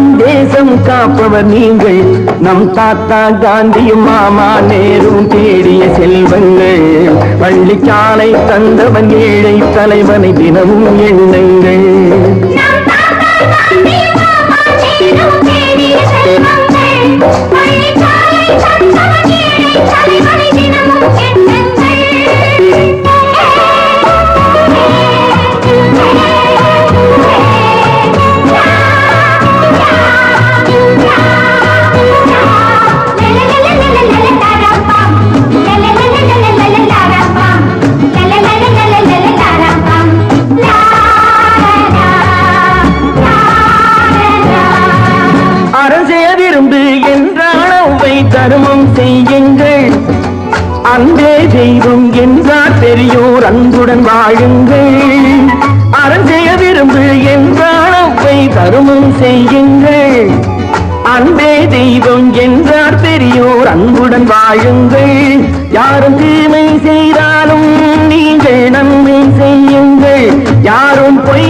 நம் தேசம் காப்பவர் நீங்கள். நம் தாத்தா காந்தியும் மாமா நேரும் தேடிய செல்வங்கள். பள்ளிச்சாலை தந்தவன் ஏழை தலைவனை தினமும் எண்ணுங்கள். செய்யுங்கள். அன்பே தெய்வம் என்றார் பெரியோர் அன்புடன் வாழுங்கள். அறம் செய்ய விரும்பு என்றால் அவை தருமம் செய்யுங்கள். அன்பே தெய்வம் என்றார் பெரியோர் அன்புடன் வாழுங்கள். யாரும் தீமை செய்தாலும் நீங்கள் நன்மை செய்யுங்கள். யாரும் பொய்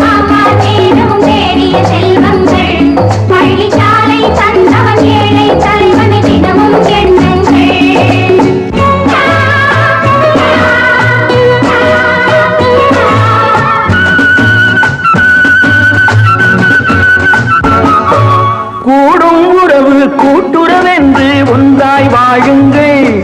வாழுங்கள்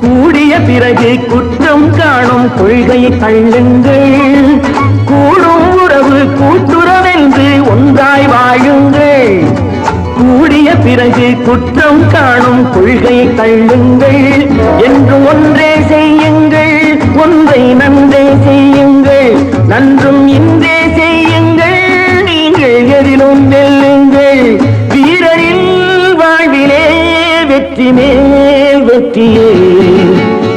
கூடிய பிறகு குற்றம் காணும் கொள்கையை தள்ளுங்கள். கூடும் உறவு கூட்டுறவென்று ஒன்றாய் வாழுங்கள். கூடிய பிறகு குற்றம் காணும் கொள்கையை தள்ளுங்கள். என்று ஒன்றே செய்யுங்கள். ஒன்றை நன்றே செய்யுங்கள். நன்றி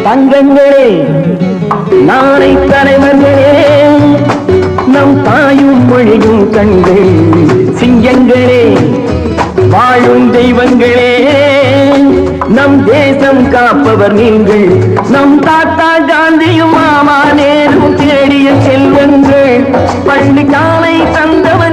தங்கங்களே நாளை தலைவர்களே நம் தாயும் மொழியும் கண்கள் சிங்கங்களே வாழும் தெய்வங்களே நம் தேசம் காப்பவர் நீங்கள் நம் தாத்தா காந்தியும் மாமா நேரும் தேடிய செல்வங்கள் பள்ளி காலை தந்தவர்